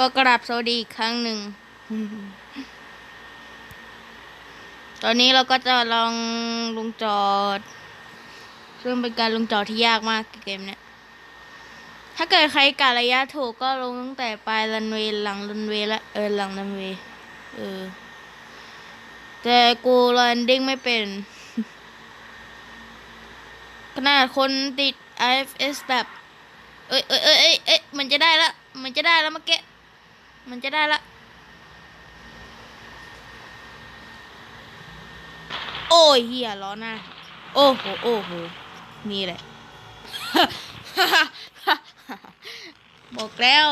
ก็กราบสวัสดีอีกครั้งหนึ่ง ตอนนี้เราก็จะลองลงจอด ซึ่งเป็นการลงจอดที่ยากมากเกมเนี้ย ถ้าเกิดใครกะระยะถูกก็ลงตั้งแต่ปลายรันเวย์หลังรันเวย์ละเออหลังรันเวย์เออ แต่กูแลนดิ้งไม่เป็น ขนาดคนติด IFS แบบเอ้ยเอ้ยเอ้ยเอ้ยเอ้ยมันจะได้ละมันจะได้แล้วเมื่อกี้ มันจะได้ละ โอ้ยเฮียล้อหน้า โอ้โห โอ้โห นี่แหละ บอกแล้ว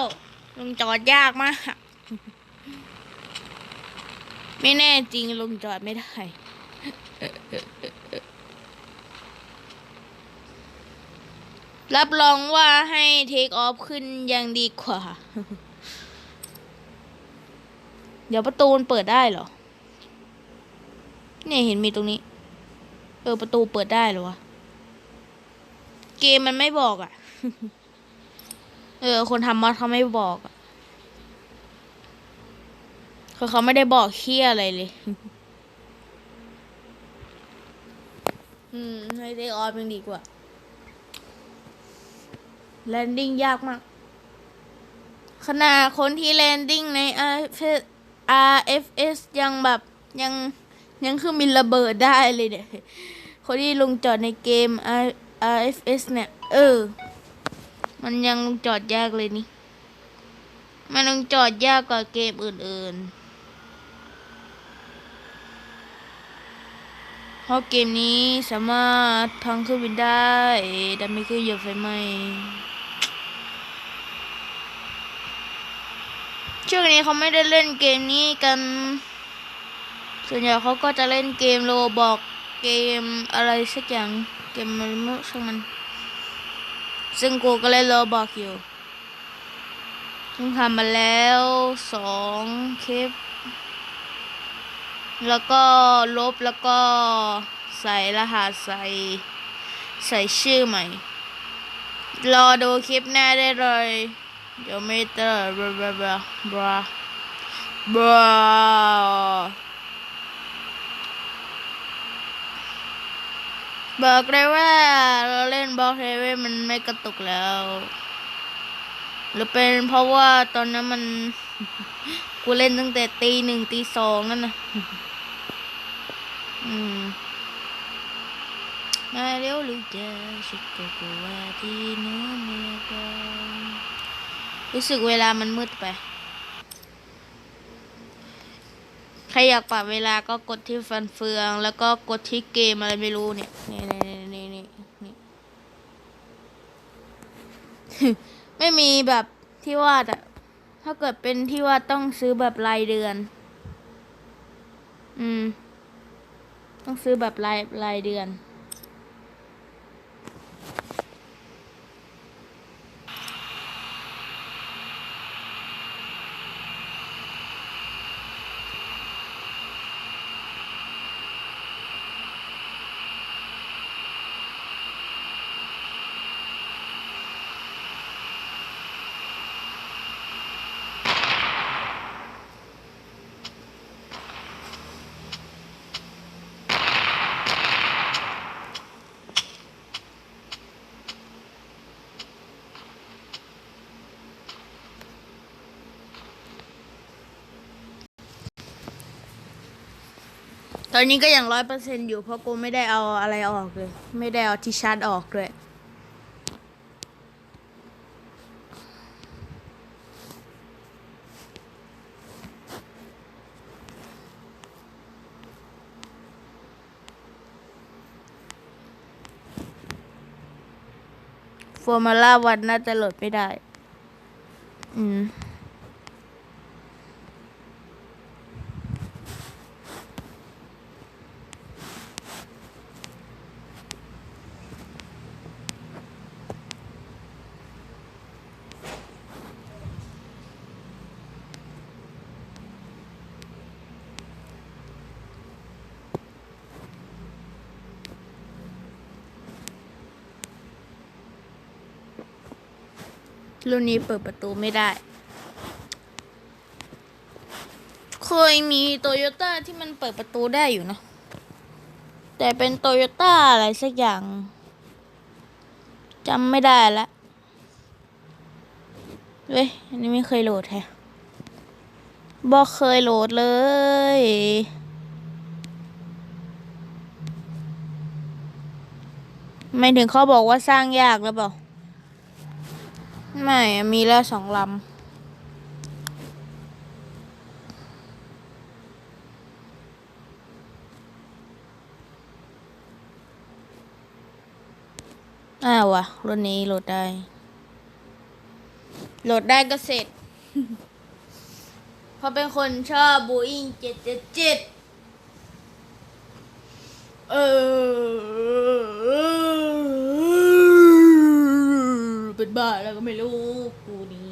ลงจอดยากมาก ไม่แน่จริงลงจอดไม่ได้รับรองว่าให้เทคออฟขึ้นยังดีกว่า เดี๋ยวประตูมันเปิดได้เหรอ เนี่ยเห็นมีตรงนี้ เออประตูเปิดได้เหรอวะ เกมมันไม่บอกอะ่ะ เออ คนทำมอดเขาไม่บอกอะคือเขาไม่ได้บอกเคี้ยอะไรเลย อืม ให้เทคออฟยังดีกว่า แลนดิ้งยากมากขนาดคนที่แลนดิ้งใน RFS RFS ยังแบบยังยังคือมินระเบิดได้เลยเนี่ย คนที่ลงจอดในเกม R RFS เนี่ย เออ มันยังลงจอดยากเลยนี่ มันลงจอดยากกว่าเกมอื่นๆ เพราะเกมนี้สามารถพังเครื่องบินได้แต่ไม่เคยเหยียบไฟไหม้ ช่วงนี้เขาไม่ได้เล่นเกมนี้กัน ส่วนใหญ่เขาก็จะเล่นเกมโลบอกเกมอะไรสักอย่างเกมมันไม่ช่างมัน ซึ่งกูก็เล่นโลบอกอยู่ซึ่งทำมาแล้วสองคลิป แล้วก็ลบแล้วก็ใส่รหัสใส่ใส่ชื่อใหม่ รอดูคลิปหน้าได้เลย เดี๋ยวไม่เตอร์บราบราบราบราบราบอกเลยว่าเราเล่นบล็อกเทเวมันไม่กระตุกแล้ว หรือเป็นเพราะว่าตอนนั้นมัน กูเล่นตั้งแต่ตีหนึ่งตีสองนั่นนะอืมมาเร็วหรือจะชิดก็กลัวที่เนื้อเมียกัน รู้สึกเวลามันมืดไป ใครอยากปรับเวลาก็กดที่ฟันเฟือง แล้วก็กดที่เกมอะไรไม่รู้เนี่ยนี่นี่นี่นี่นี่ไม่มีแบบที่วาดอะถ้าเกิดเป็นที่วาดต้องซื้อแบบรายเดือน อืม ต้องซื้อแบบรายรายเดือน อนนี้ก็ยังร้อยเปอร์เซ็นอยู่เพราะกูไม่ได้เอาอะไรออกเลย ไม่ได้เอาที่ชาร์จออกด้วยฟอร์มาล่าวันน่าจะโหลดไม่ได้ อืม รุ่นนี้เปิดประตูไม่ได้ เคยมีโตโยต้าที่มันเปิดประตูได้อยู่นะ แต่เป็นโตโยต้าอะไรสักอย่างจำไม่ได้ละเว้ย อันนี้ไม่เคยโหลดแฮะบอกเคยโหลดเลย ไม่ถึงเขาบอกว่าสร้างยากแล้วเปล่า ไม่ มีแล้วสองลำอ้าวะรถนี้โหลดได้ โหลดได้ก็เสร็จ เพราะเป็นคนชอบบูอิงเจ็ดเจ็ดเจ็ดเออ บ้าแล้วก็ไม่รู้กูนี่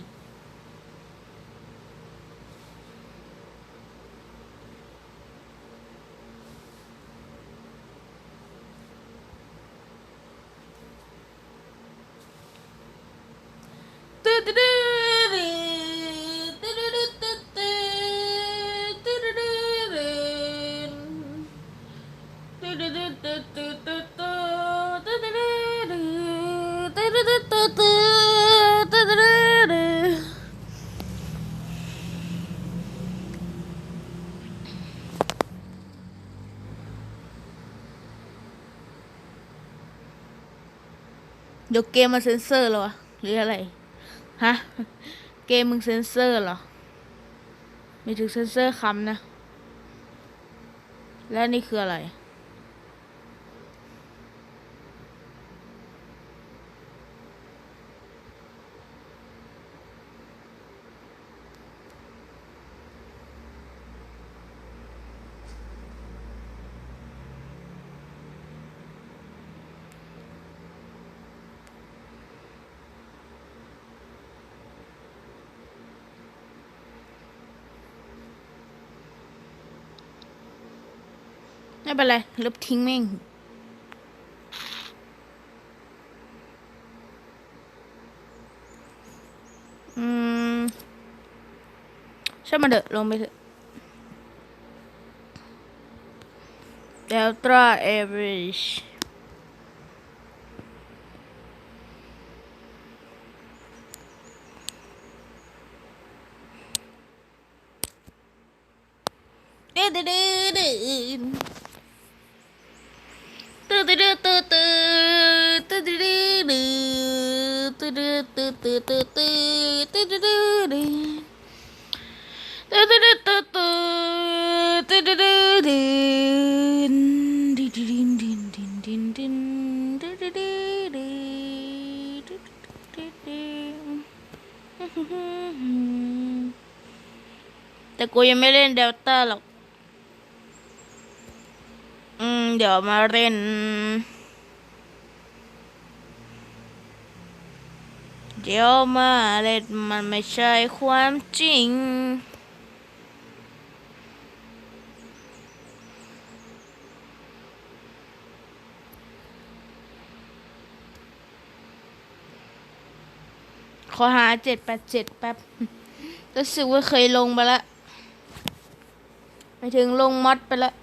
เดี๋ยวเกมมันเซ็นเซอร์เหรอหรืออะไรฮะเกมมึงเซ็นเซอร์เหรอมีถึงเซ็นเซอร์คำนะ และนี่คืออะไร เป็นไรลบทิ้งแม่งอืมช่มาเดอะลงไปเดลต้าเอเวอร์ชดืดดืด Te cuyo me den de talo. Mmm. เดี๋ยวมาเล่นมันไม่ใช่ความจริง ขอหาเจ็ดแปดเจ็ดแป๊บ รู้สึกว่าเคยลงไปแล้วไปถึงลงมอดไปแล้ว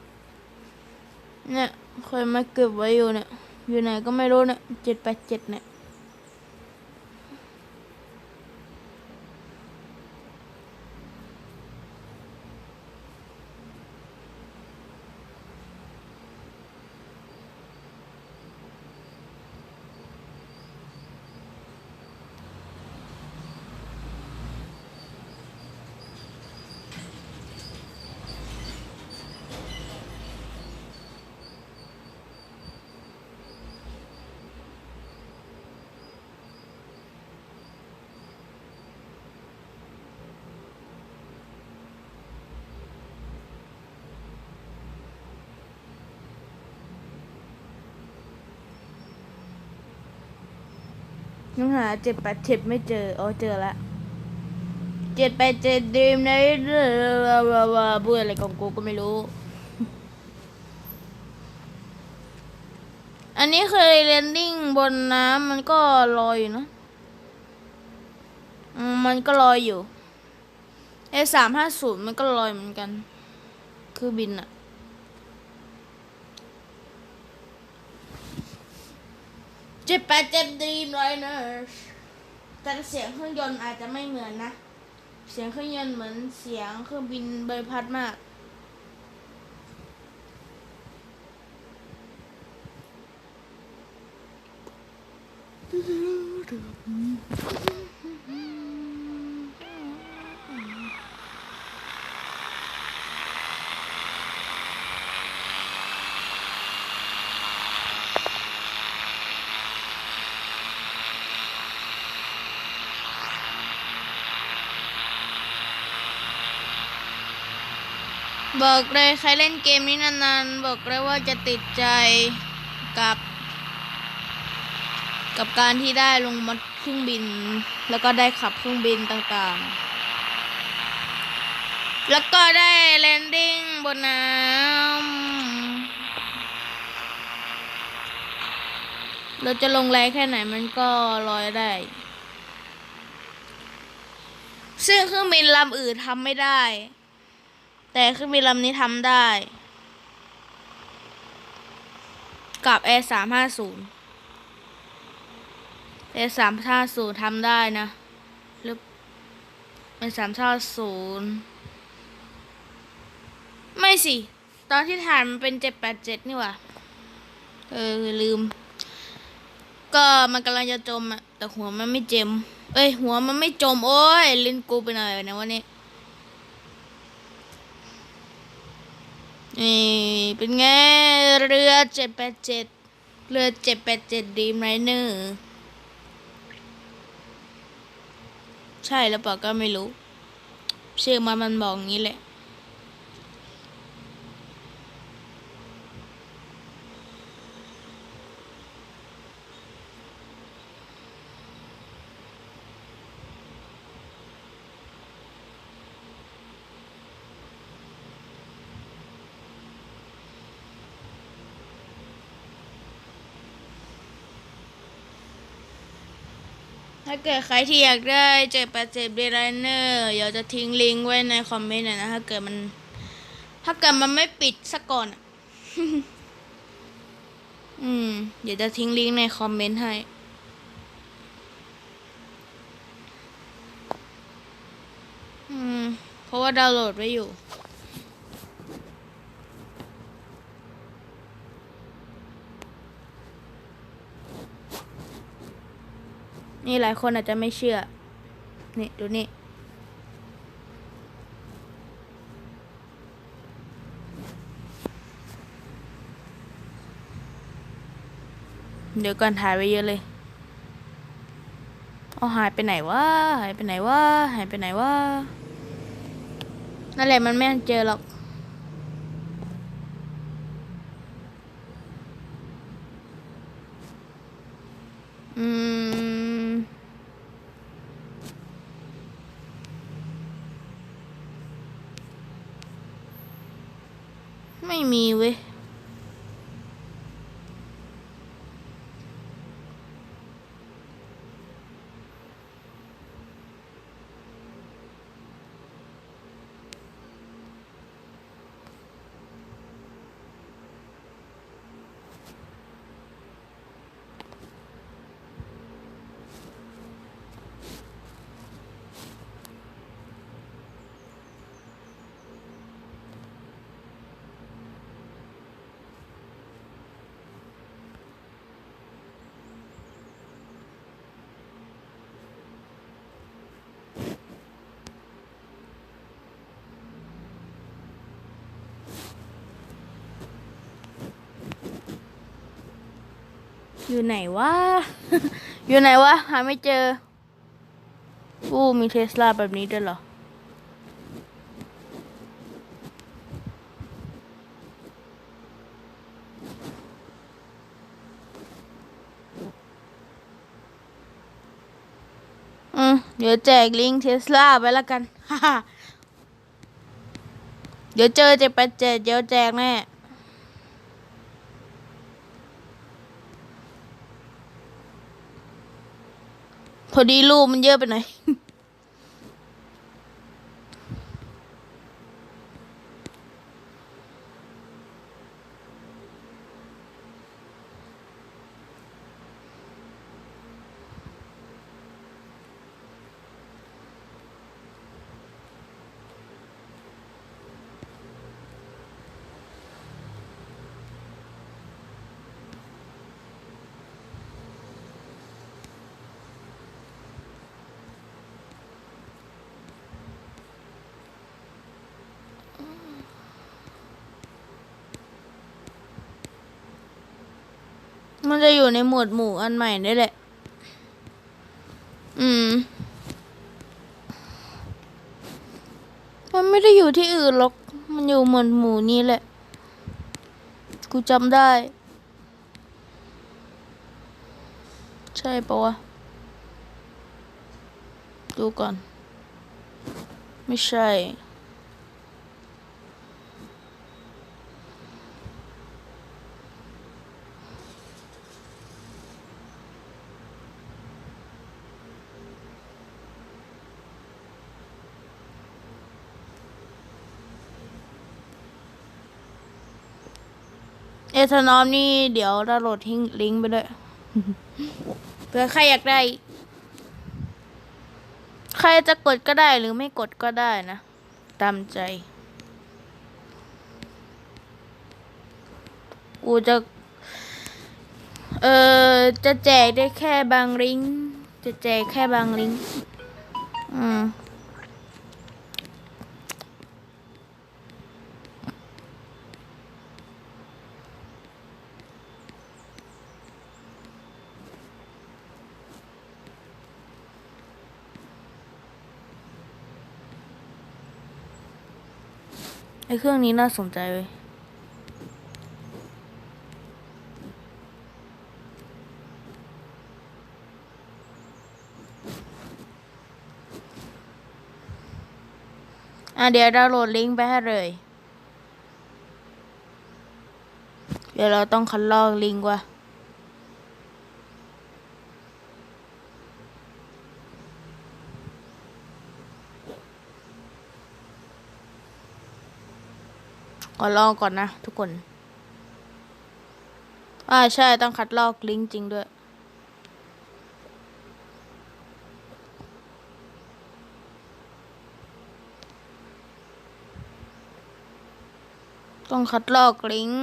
เนี่ยเคยมาเก็บไว้อยู่เนี่ย อยู่ไหนก็ไม่รู้เนี่ยเจ็ดแปดเจ็ดเนี่ย ยังหาเจ็ดแปดเจ็ดไม่เจออ๋อเจอละเจ็ดแปดเจ็ดดีมในเรื่อพูดอะไรของกูก็ไม่รู้ อันนี้เคยเรนดิ้งบนน้ำมันก็ลอยอยู่นะมมันก็ลอยอยู่เอสามห้าศูนย์มันก็ลอยเหมือนกัน คือบินอะ จ็บแปดเจ็บดีมไรเนอะแต่เสียงเครื่องยนต์อาจจะไม่เหมือนนะ เสียงเครื่องยนต์เหมือนเสียงเครื่องบินใบพัดมาก บอกเลยใครเล่นเกมนี้นานๆ บอกเลยว่าจะติดใจกับ กับการที่ได้ลงมาเครื่องบิน แล้วก็ได้ขับเครื่องบินต่างๆ แล้วก็ได้แลนดิ้งบนน้ำเราจะลงแรงแค่ไหนมันก็ลอยได้ ซึ่งเครื่องบินลำอื่นทำไม่ได้ แต่เครื่องบินลำนี้ทำได้ กับ Air สามห้าศูนย์ Air สามห้าศูนย์ทำได้นะ หรือเป็นสามห้าศูนย์ไม่สิ ตอนที่ถ่ายมันเป็นเจ็ดแปดเจ็ดนี่หว่า เออ ลืม ก็มันกำลังจะจมอะแต่หัวมันไม่เจม เอ้ย หัวมันไม่จม โอ้ยลิ้นกูไปหน่อยนะวันนี้ นี่เป็นไงเรือเจ็ดแปดเจ็ดเรือเจ็ดแปดเจ็ดดีมไรเนอร์ใช่แล้วเปล่าก็ไม่รู้ ชื่อมันมันบอกงี้แหละ เกิดใครที่อยากได้เจ็ดแปดเจ็ดดีไลเนอร์เดี๋ยวจะทิ้งลิงก์ไว้ในคอมเมนต์นะถ้าเกิดมัน ถ้าเกิดมันไม่ปิดซะก่อนอะอืม เดี๋ยวจะทิ้งลิงก์ในคอมเมนต์ให้อืมเพราะว่าดาวน์โหลดไว้อยู่ นี่หลายคนอาจจะไม่เชื่อ นี่ ดูนี่ เดี๋ยวก่อนถ่ายไว้เยอะเลย เอาหายไปไหนวะ หายไปไหนวะ หายไปไหนวะ นั่นแหละมันไม่เจอหรอกอืม ไม่มีเว้ย อยู่ไหนวะ อยู่ไหนวะ หาไม่เจอ อู้มีเทสลาแบบนี้ด้วยเหรอ อืม เดี๋ยวแจกลิงเทสลาไปแล้วกัน เดี๋ยวเจอจ็ดแปดเจ็ดเดี๋ยวแจกแน่ พอดีรูปมันเยอะไปหน่อย มันจะอยู่ในหมวดหมู่อันใหม่นี่แหละ อืม มันไม่ได้อยู่ที่อื่นหรอก มันอยู่หมวดหมู่นี้แหละ กูจำได้ ใช่ปะวะ ดูก่อน ไม่ใช่ ทานอมนี่เดี๋ยวดาวโหลดทิ้งลิงก์ไปด้วยเผื่อใครอยากได้ ใครจะกดก็ได้หรือไม่กดก็ได้นะ ตามใจ กูจะ เออจะแจกได้แค่บางลิงก์จะแจกแค่บางลิงก์อืม ไอ้เครื่องนี้น่าสนใจเว้ยอะเดี๋ยวดาวน์โหลดลิงก์ไปให้เลย เดี๋ยวเราต้องคัดลอกลิงก์ว่ะ ขอลองก่อนนะทุกคน อ่าใช่ต้องคัดลอกลิงก์จริงด้วย ต้องคัดลอกลิงก์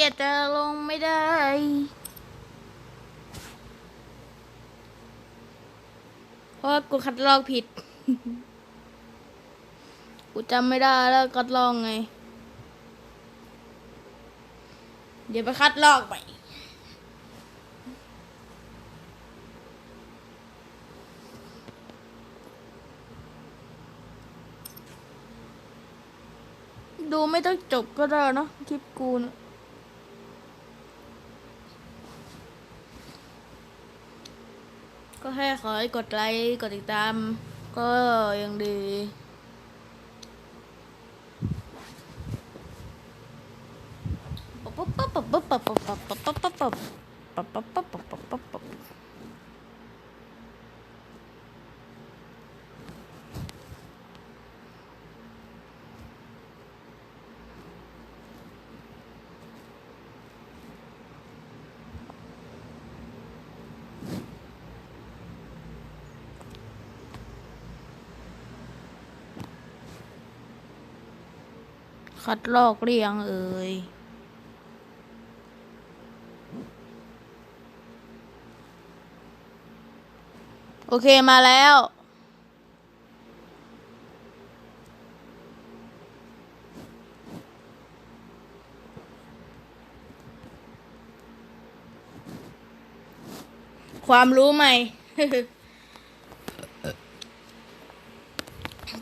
เตียจะลงไม่ได้ เพราะกูคัดลอกผิด กูจำไม่ได้แล้วคัดลอกไง เดี๋ยวไปคัดลอกไปดูไม่ต้องจบก็ได้เนะคลิปกูนะ ก็แค่ขอให้กดไลค์ กดติดตาม ก็ยังดี คัดลอกเรียงเอ่ยโอเคมาแล้ว ความรู้ใหม่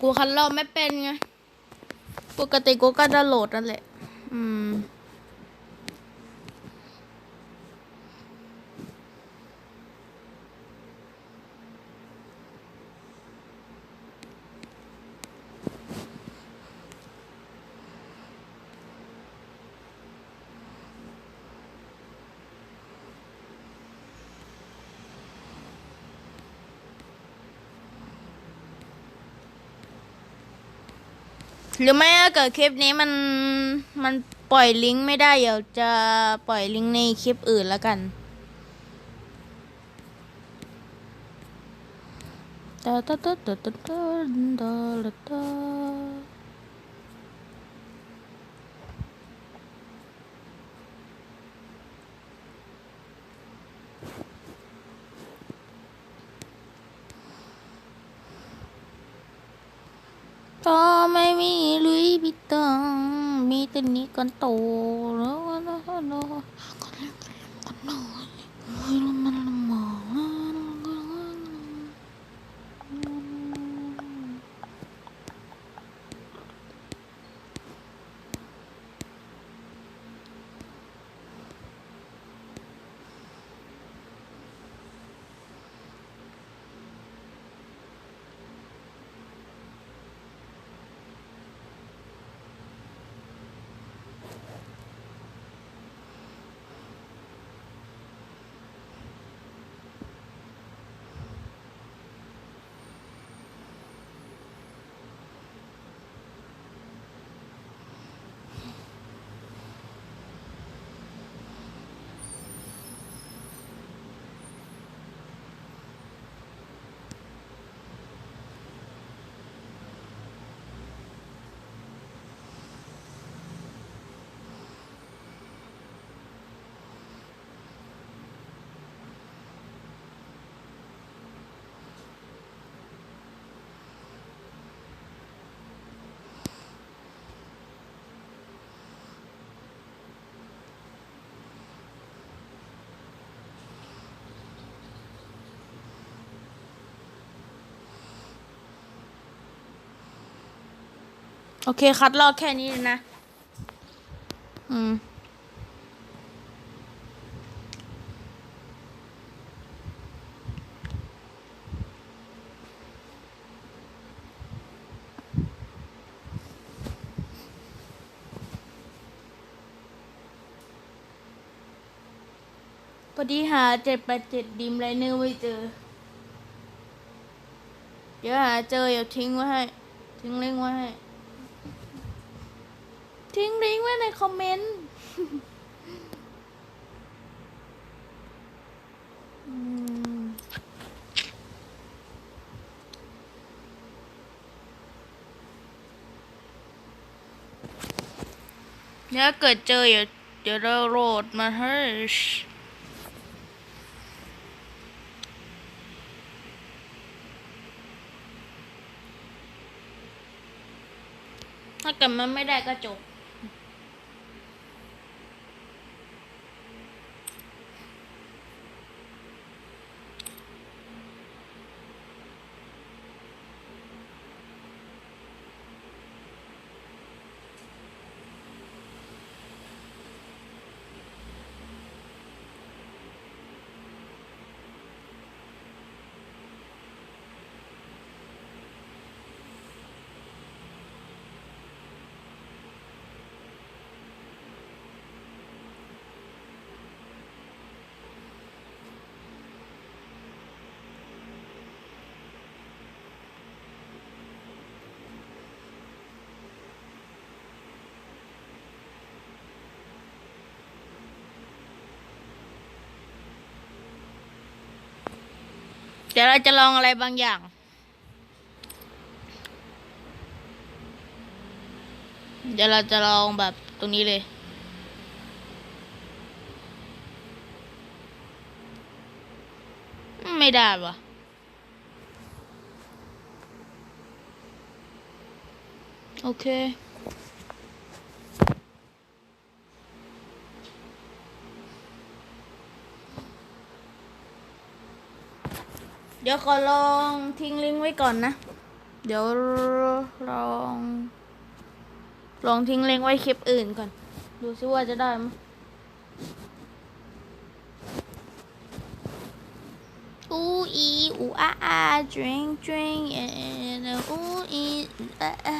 กูคันลอกไม่เป็นไง ปกติกูก็จะโหลดนั่นแหละ อืม หรือไม่ถ้าเกิดคลิปนี้มันมันปล่อยลิงก์ไม่ได้เดี๋ยวจะปล่อยลิงก์ในคลิปอื่นแล้วกันตาตาตาตาตาตาตา กันโตแล้วนะ โอเคคัดลอกแค่นี้นะ อืม พอดีหาเจ็ดแปดเจ็ดดิมไรเนอร์ไม่เจอ เดี๋ยวหาเจอเดี๋ยวทิ้งไว้ให้ ทิ้งเลิงไว้ให้ ทิ้งลิงก์ไว้ในคอมเมนต์อืมเดี๋ยเกิดเจอเดี๋ยวเดี๋ยวเราโหลดมาให้ถ้าเกิดมันไม่ได้ก็จบ ดี๋ยวเราจะลองอะไรบางอย่าง เดี๋ยวเราจะลองแบบตรงนี้เลย ไม่ได้วะโอเค ดี๋ยวขอลองทิ้งลิงก์ไว้ก่อนนะ เดี๋ยวลอง ลองทิ้งลิงก์ไว้คลิปอื่นก่อน ดูซิว่าจะได้ไหมอูอีอูอาอา drink drink and อูอีอูอาอา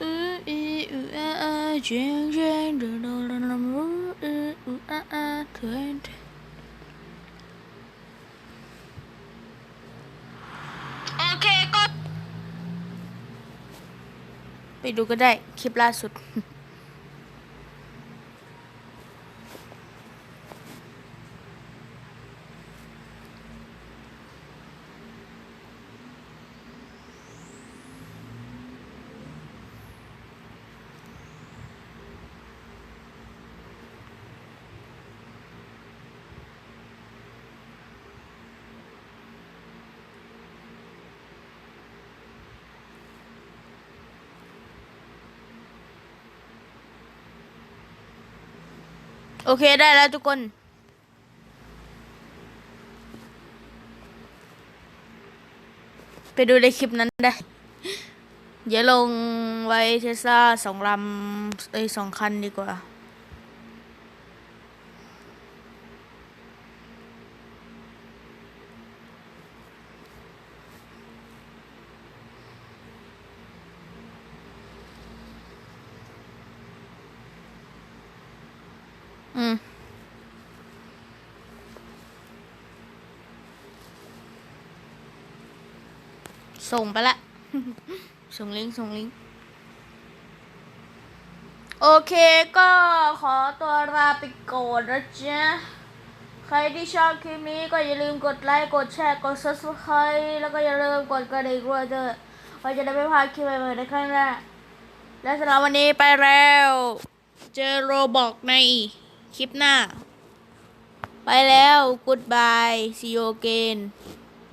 อูอีอูอาอา drink drink อูอีอูอาอา drink อเคก็ ไปดูก็ได้คลิปล่าสุด โอเคได้แล้วทุกคน ไปดูในคลิปนั้นได้ เดี๋ยวลงไว้เทสลาสองลำเอ้ยสองคันดีกว่า อืมส่งไปละ ส่งลิงก์ส่งลิงก์โอเคก็ขอตัวลาไปก่อนนะจ๊ะ ใครที่ชอบคลิปนี้ก็อย่าลืมกดไลค์ กดแชร์ กด subscribe แล้วก็อย่าลืมกดกระดิ่งด้วยเถอะเพื่อจะได้ไม่พลาดคลิปใหม่ๆในครั้งหน้าและสำหรับวันนี้ไปแล้ว เจอโรบอกใน คลิปหน้า ไปแล้ว goodbye see you again